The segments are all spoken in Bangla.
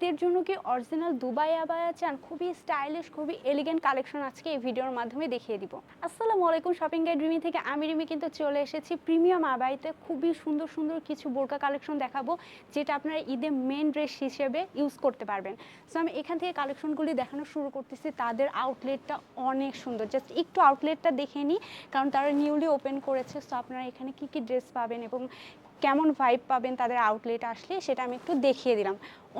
ঈদের জন্য কি অরিজিনাল দুবাই আবায়া চান? খুবই স্টাইলিশ খুবই এলিগেন্ট কালেকশন আজকে এই ভিডিওর মাধ্যমে দেখিয়ে দিব। আসসালামু আলাইকুম শপিং গাইড রিমি থেকে আমি রিমি কিন্তু চলে এসেছি প্রিমিয়াম আবাইতে। খুবই সুন্দর সুন্দর কিছু বোরকা কালেকশন দেখাবো, যেটা আপনারা ঈদে মেন ড্রেস হিসেবে ইউজ করতে পারবেন। সো আমি এখান থেকে কালেকশনগুলি দেখানো শুরু করতেছি। তাদের আউটলেটটা অনেক সুন্দর। জাস্ট একটু আউটলেটটা দেখে নিই, কারণ তারা নিউলি ওপেন করেছে। সো আপনারা এখানে কি কি ড্রেস পাবেন এবং কেমন ভাইব পাবেন তাদের আউটলেট আসলে সেটা আমি একটু দেখিয়ে দিলাম।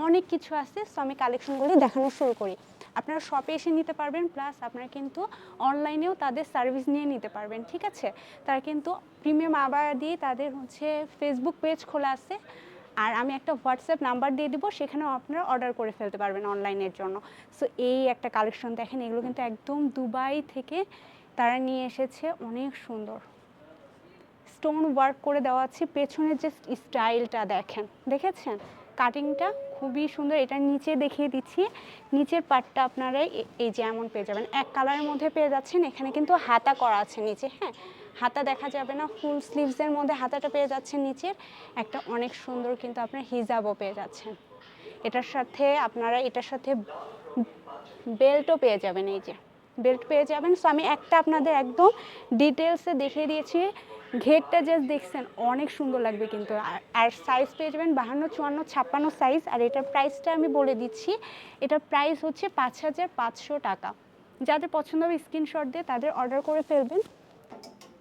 অনেক কিছু আছে সো আমি কালেকশনগুলি দেখানো শুরু করি। আপনারা শপে এসে নিতে পারবেন প্লাস আপনারা কিন্তু অনলাইনেও তাদের সার্ভিস নিয়ে নিতে পারবেন, ঠিক আছে? তারা কিন্তু প্রিমিয়াম আবায়া দিয়ে তাদের হচ্ছে ফেসবুক পেজ খোলা আছে। আর আমি একটা হোয়াটসঅ্যাপ নাম্বার দিয়ে দিব, সেখানেও আপনারা অর্ডার করে ফেলতে পারবেন অনলাইনের জন্য। সো এই একটা কালেকশন দেখেন, এগুলো কিন্তু একদম দুবাই থেকে তারা নিয়ে এসেছে, অনেক সুন্দর। স্টোন ওয়ার্ক করে দেওয়া আছে, পেছনের যে স্টাইলটা দেখেন, দেখেছেন? কাটিংটা খুবই সুন্দর, এটা নিচে দেখিয়ে দিচ্ছি। নিচের পার্টটা আপনারা এই যে এমন পেয়ে যাবেন। এক কালারের মধ্যে পেয়ে যাচ্ছেন, এখানে কিন্তু হাতা করা আছে নিচে হ্যাঁ? হাতা দেখা যাবে না ফুল স্লিভসের মধ্যে হাতাটা পেয়ে যাচ্ছেন নিচের। একটা অনেক সুন্দর কিন্তু আপনার হিজাবও পেয়ে যাচ্ছেন। এটার সাথে আপনারা, এটার সাথে বেল্টও পেয়ে যাবেন এই যে। বেল্ট পেয়ে যাবেন। সো আমি একটা আপনাদের একদম ডিটেলসে দেখিয়ে দিয়েছি। ঘেরটা জাস্ট দেখছেন, অনেক সুন্দর লাগবে কিন্তু। আর- সাইজ পেয়ে যাবেন বাহান্ন, চুয়ান্ন, ছাপ্পান্ন সাইজ আর এটার প্রাইসটা আমি বলে দিচ্ছি এটার প্রাইস হচ্ছে পাঁচ হাজার পাঁচশো টাকা। যাদের পছন্দ হবে স্ক্রিনশট দিয়ে তাদের অর্ডার করে ফেলবেন।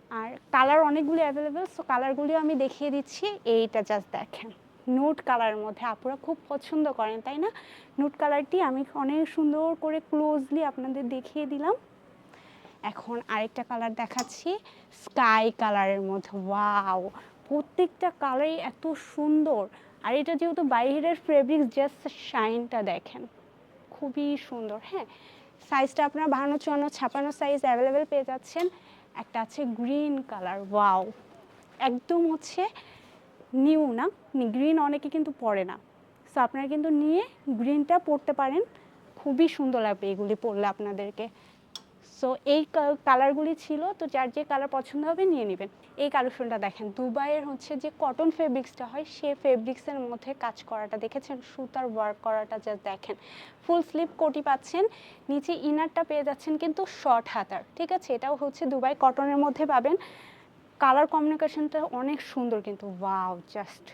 আর কালার অনেকগুলি অ্যাভেলেবেল সো কালারগুলিও আমি দেখিয়ে দিচ্ছি। এইটা জাস্ট দেখেন। নুট কালারের মধ্যে আপুরা খুব পছন্দ করেন, তাই না? নুট কালারটি আমি অনেক সুন্দর করে ক্লোজলি আপনাদের দেখিয়ে দিলাম। এখন আরেকটা কালার দেখাচ্ছি স্কাই কালারের মধ্যে ওয়াও প্রত্যেকটা কালারই এত সুন্দর। আর এটা যেহেতু বাইরের ফেব্রিক্স জাস্ট শাইনটা দেখেন, খুবই সুন্দর হ্যাঁ? সাইজটা আপনারা বাহান্ন, চুয়ান্ন, ছাপান্ন সাইজ অ্যাভেলেবেল পেয়ে যাচ্ছেন। একটা আছে গ্রিন কালার ওয়াও একদম হচ্ছে নিউ না গ্রিন অনেকে কিন্তু পরে না। সো আপনারা কিন্তু নিয়ে গ্রিনটা পরতে পারেন। খুবই সুন্দর লাগবে এগুলি পরলে আপনাদেরকে। সো এই কালারগুলি ছিল, তো যার যে কালার পছন্দ হবে নিয়ে নেবেন। এই কালেকশনটা দেখেন, দুবাইয়ের হচ্ছে যে কটন ফেব্রিক্সটা হয়, সে ফেব্রিক্সের মধ্যে কাজ করাটা দেখেছেন? সুতার ওয়ার্ক করাটা যা দেখেন। ফুল স্লিপ কোটি পাচ্ছেন, নিচে ইনারটা পেয়ে যাচ্ছেন কিন্তু শর্ট হাতার, ঠিক আছে? এটাও হচ্ছে দুবাই কটনের মধ্যে পাবেন। কালার কমিউনিকেশনটা অনেক সুন্দর কিন্তু ওয়াও জাস্ট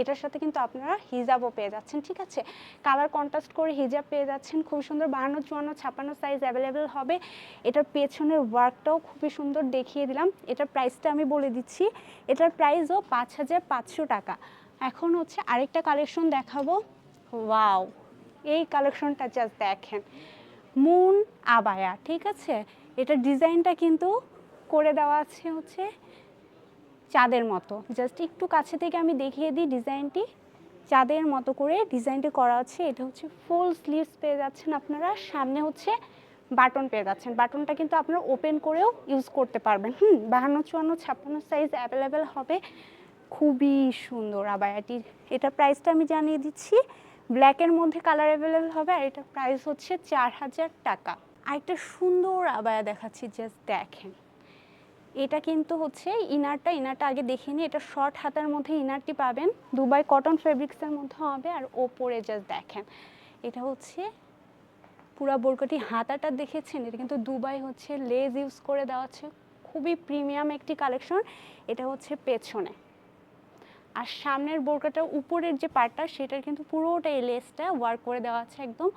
এটার সাথে কিন্তু আপনারা হিজাবও পেয়ে যাচ্ছেন, ঠিক আছে? কালার কন্ট্রাস্ট করে হিজাব পেয়ে যাচ্ছেন খুব সুন্দর, বাহান্ন, চুয়ান্ন, ছাপ্পান্ন সাইজ অ্যাভেলেবেল হবে। এটার পেছনের ওয়ার্কটাও খুবই সুন্দর দেখিয়ে দিলাম। এটার প্রাইসটা আমি বলে দিচ্ছি, এটার প্রাইসও পাঁচ হাজার পাঁচশো টাকা। এখন হচ্ছে আরেকটা কালেকশন দেখাবো। ওয়াও এই কালেকশনটা জাস্ট দেখেন। মুন আবায়া ঠিক আছে? এটার ডিজাইনটা কিন্তু করে দেওয়া আছে হচ্ছে চাঁদের মতো। জাস্ট একটু কাছে থেকে আমি দেখিয়ে দিই ডিজাইনটি। চাঁদের মতো করে ডিজাইনটি করা আছে। এটা হচ্ছে ফুল স্লিভস পেয়ে যাচ্ছেন আপনারা। সামনে হচ্ছে বাটন পেয়ে যাচ্ছেন। বাটনটা কিন্তু আপনারা ওপেন করেও ইউজ করতে পারবেন। হুম, বাহান্ন চুয়ান্ন, ছাপ্পান্ন সাইজ অ্যাভেলেবেল হবে। খুবই সুন্দর আবায়াটির এটা প্রাইসটা আমি জানিয়ে দিচ্ছি। ব্ল্যাকের মধ্যে কালার অ্যাভেলেবেল হবে আর এটার প্রাইস হচ্ছে চার হাজার টাকা। আর একটা সুন্দর আবায়া দেখাচ্ছি জাস্ট দেখেন। এটা কিন্তু হচ্ছে ইনারটা ইনারটা আগে দেখে নিই এটা শর্ট হাতার মধ্যে ইনারটি পাবেন। দুবাই কটন ফেব্রিক্সের মধ্যে হবে আর ওপরে জাস্ট দেখেন। এটা হচ্ছে পুরা বোরকাটি হাতাটা দেখেছেন? এটা কিন্তু দুবাই হচ্ছে লেজ ইউজ করে দেওয়া আছে খুবই প্রিমিয়াম একটি কালেকশন। এটা হচ্ছে পেছনে। আর সামনের বোরকাটা উপরের যে পার্টটা, সেটার কিন্তু পুরোটাই লেসটা ওয়ার্ক করে দেওয়া আছে একদম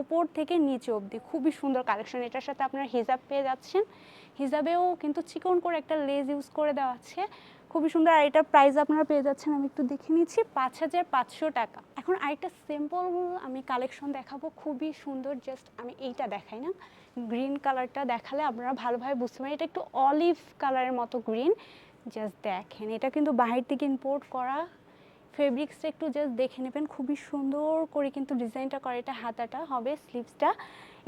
ওপর থেকে নিচে অবধি। খুবই সুন্দর কালেকশন এটার সাথে আপনারা হিজাব পেয়ে যাচ্ছেন। হিজাবেও কিন্তু চিকন করে একটা লেজ ইউজ করে দেওয়া আছে। খুবই সুন্দর। আর এটার প্রাইস আপনারা পেয়ে যাচ্ছেন, আমি একটু দেখে নিচ্ছি, পাঁচ হাজার পাঁচশো টাকা। এখন আরেকটা সিম্পল আমি কালেকশন দেখাবো। খুবই সুন্দর। জাস্ট আমি এইটা দেখাই না। গ্রিন কালারটা দেখালে আপনারা ভালোভাবে বুঝতে পারেন এটা একটু অলিভ কালারের মতো গ্রিন জাস্ট দেখেন, এটা কিন্তু বাহির থেকে ইম্পোর্ট করা ফেব্রিক্সটা একটু জাস্ট দেখে নেবেন। খুবই সুন্দর করে কিন্তু ডিজাইনটা করা এটা হাতাটা হবে স্লিভসটা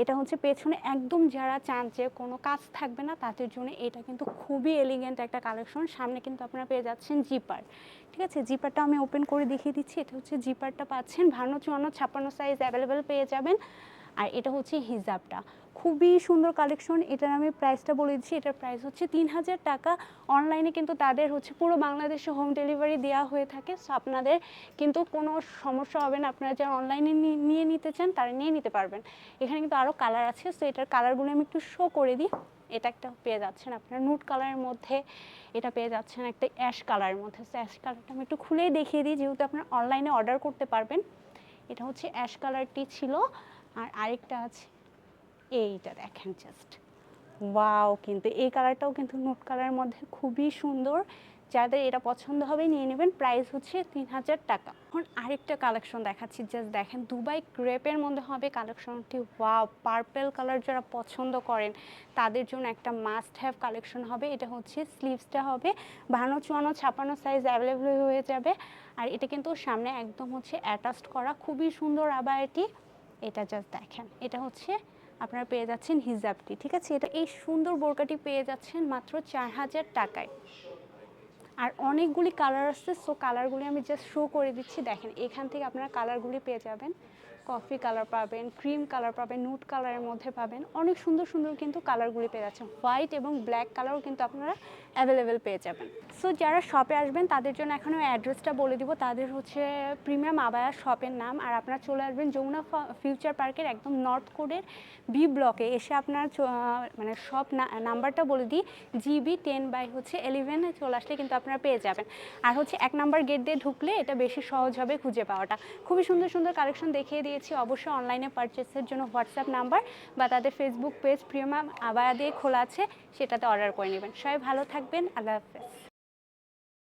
এটা হচ্ছে পেছনে একদম যারা চান যে কোনো কাজ থাকবে না, তাদের জন্য এটা কিন্তু খুবই এলিগেন্ট একটা কালেকশন সামনে কিন্তু আপনারা পেয়ে যাচ্ছেন জিপার ঠিক আছে? জিপারটা আমি ওপেন করে দেখিয়ে দিচ্ছি। এটা হচ্ছে জিপারটা পাচ্ছেন। ভান্ন চুয়ান্ন, ছাপ্পান্ন সাইজ অ্যাভেলেবেল পেয়ে যাবেন। আর এটা হচ্ছে হিজাবটা। খুবই সুন্দর কালেকশন এটার আমি প্রাইসটা বলে দিচ্ছি, এটার প্রাইস হচ্ছে তিন হাজার টাকা। অনলাইনে কিন্তু তাদের হচ্ছে পুরো বাংলাদেশে হোম ডেলিভারি দেওয়া হয়ে থাকে। সো আপনাদের কিন্তু কোনো সমস্যা হবে না। আপনারা যারা অনলাইনে নিয়ে নিতে চান, তারা নিয়ে নিতে পারবেন। এখানে কিন্তু আরও কালার আছে। সো এটার কালারগুলো আমি একটু শো করে দিই। এটা একটা পেয়ে যাচ্ছেন আপনার নুট কালারের মধ্যে। এটা পেয়ে যাচ্ছেন একটা অ্যাশ কালারের মধ্যে। সো অ্যাশ কালারটা আমি একটু খুলেই দেখিয়ে দিই। যেহেতু আপনার অনলাইনে অর্ডার করতে পারবেন, এটা হচ্ছে অ্যাশ কালারটি ছিল। আর আরেকটা আছে। এইটা দেখেন জাস্ট ওয়াও কিন্তু এই কালারটাও কিন্তু নোট কালারের মধ্যে খুবই সুন্দর। যাদের এটা পছন্দ হবে নিয়ে নেবেন প্রাইস হচ্ছে তিন হাজার টাকা। এখন আরেকটা কালেকশন দেখাচ্ছি জাস্ট দেখেন দুবাই ক্রেপের মধ্যে হবে কালেকশনটি ওয়াও পার্পেল কালার যারা পছন্দ করেন, তাদের জন্য একটা মাস্ট হ্যাভ কালেকশন হবে। এটা হচ্ছে স্লিভসটা হবে। বাহান্ন, চুয়ান্ন, ছাপান্ন সাইজ অ্যাভেলেবল হয়ে যাবে। আর এটা কিন্তু সামনে একদম হচ্ছে অ্যাটাচড করা। খুবই সুন্দর আবার এটি। এটা জাস্ট দেখেন। এটা হচ্ছে আপনারা পেয়ে যাচ্ছেন হিজাবটি, ঠিক আছে? এটা এই সুন্দর বোরকাটি পেয়ে যাচ্ছেন মাত্র চার হাজার টাকায়। আর অনেকগুলি কালার আসছে সো কালারগুলি আমি জাস্ট শো করে দিচ্ছি। দেখেন, এখান থেকে আপনারা কালারগুলি পেয়ে যাবেন। কফি কালার পাবেন, ক্রিম কালার পাবেন, নুট কালারের মধ্যে পাবেন। অনেক সুন্দর সুন্দর কিন্তু কালারগুলি পেয়ে যাচ্ছেন। হোয়াইট এবং ব্ল্যাক কালারও কিন্তু আপনারা অ্যাভেলেবেল পেয়ে যাবেন। সো, যারা শপে আসবেন, তাদের জন্য এখন অ্যাড্রেসটা বলে দিব। তাদের হচ্ছে প্রিমিয়াম আবায়া শপের নাম। আর আপনারা চলে আসবেন যমুনা ফিউচার পার্কের একদম নর্থ কোডের বি ব্লকে এসে আপনার মানে সব নাম্বারটা বলে দিই। জিবি টেন বাই হচ্ছে এলিভেনে চলে আসলে কিন্তু আপনারা পেয়ে যাবেন। আর হচ্ছে এক নাম্বার গেট দিয়ে ঢুকলে এটা বেশি সহজ হবে খুঁজে পাওয়াটা। খুবই সুন্দর সুন্দর কালেকশন দেখিয়ে দিয়েছি, অবশ্যই অনলাইনে পারচেসের জন্য হোয়াটসঅ্যাপ নাম্বার বা তাদের ফেসবুক পেজ প্রিয়মাম আবায়া দিয়ে খোলা আছে, সেটাতে অর্ডার করে নেবেন। সবাই ভালো থাকবেন, আল্লাহ হাফেজ।